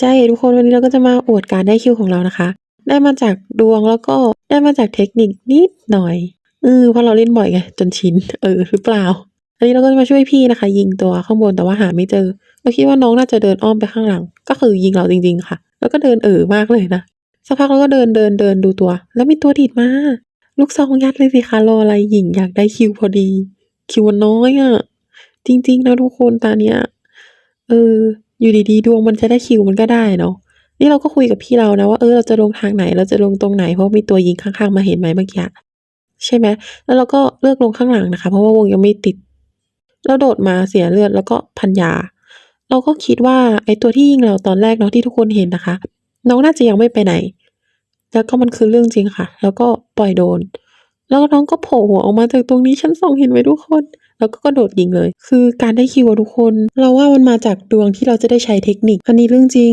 ใช่ทุกคนวันนี้เราก็จะมาอวดการได้คิวของเรานะคะ ได้มาจากดวงแล้วก็ได้มาจากเทคนิคนิดหน่อยเออเพราะเราเล่นบ่อยไงจนชินเออหรือเปล่า อันนี้เราก็จะมาช่วยพี่นะคะ ยิงตัวข้างบนแต่ว่าหาไม่เจอเราคิดว่าน้องน่าจะเดินอ้อมไปข้างหลัง ก็คือยิงเราจริง ๆ ค่ะ แล้วก็เดินเออมากเลยนะสักพักเราก็เดินเดินเดินดูตัว แล้วมีตัวดีดมา ลูกซองยัดเลยสิคะรออะไรหญิงอยากได้คิวพอดี คิวนน้อยอะ่ะจริง ๆ นะทุกคนตาเนี้ยเออ อยู่ดีๆดวงมันจะได้คิวมันก็ได้เนาะนี่เราก็คุยกับพี่เรานะว่าเออเราจะลงทางไหนเราจะลงตรงไหนเพราะมีตัวยิงข้างๆมาเห็นไหมเมื่อกี้ใช่ไหมแล้วเราก็เลือกลงข้างหลังนะคะ เพราะว่าวงยังไม่ติดเราโดดมาเสียเลือดแล้วก็พันยา เราก็คิดว่าไอ้ตัวที่ยิงเราตอนแรกเนาะที่ทุกคนเห็นนะคะ น้องน่าจะยังไม่ไปไหน แล้วก็มันคือเรื่องจริงค่ะ แล้วก็ปล่อยโดน แล้วน้องก็โผล่หัวออกมาจากตรงนี้ชั้นสองเห็นไหมทุกคน แล้วก็กระโดดยิงเลย คือการได้คิวทุกคน เราว่ามันมาจากดวงที่เราจะได้ใช้เทคนิค อันนี้เรื่องจริง